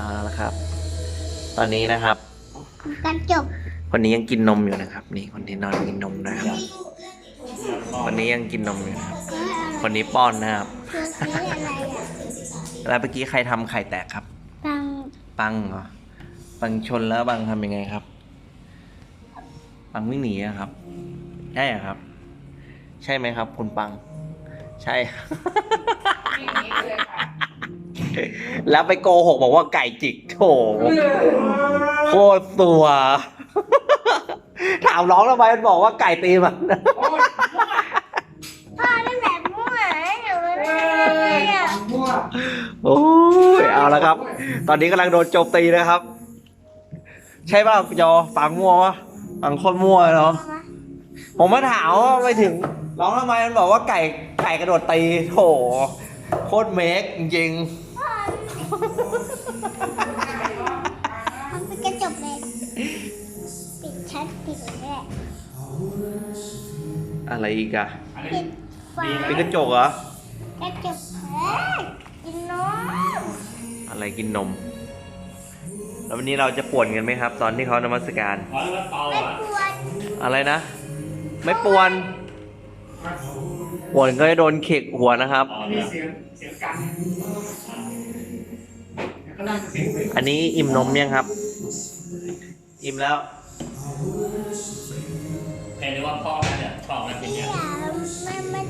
เอาละครับ ตอนนี้นะครับ กันจบคนนี้ยังกินนมอยู่นะครับ นี่คนที่นอนกินนมนะครับคนนี้ยังกินนมอยู่นะครับ คนนี้ป้อนนะครับคือซื้ออะไรอะแล้วเมื่อกี้ใครทำไข่แตกครับ ตังปังเหรอปังชนแล้วปังทำยังไงครับ ปังวิ่งหนีอะครับใช่อะครับ ใช่ไหมครับ คุณปัง ใช่ แล้วไปโกหกบอกว่าไก่จิกโถโคตรตัว ถามร้องทำไมมันบอกว่าไก่ตีมัน พ่อได้แบบมั่วหนูเลยอะมั่วโอ้ยเอาละครับ ตอนนี้กำลังโดนโจมตีนะครับ ใช่ป่ะจอปังมั่ววะปังโคตรมั่วเนาะผมมาถามว่าไปถึงร้องทำไมมันบอกว่าไก่ไก่กระโดดตีโถโคตรเมคจริง ทำเป็นกระจกเลย ปิดชัดปิดแหละๆอะไรอีกอะปิดฝาเป็นกระจกเหรอ กระจกเฮ้ยกินนมอะไรกินนม แล้ววันนี้เราจะป่วนกันไหมครับ ตอนที่เขานมัสการ ไม่ปวดอะไรนะ ไม่ป่วนป่ วนก็จะโดนเขกหัวนะครับ มีเสียงเสียงกันก็น่าจะเสียงเสียงอันนี้อิ่มนมยังครับ อิ่มแล้วเห็นว่าพ่อมันเนี่ยพ่อมันเป็นเที่เนี่ยยว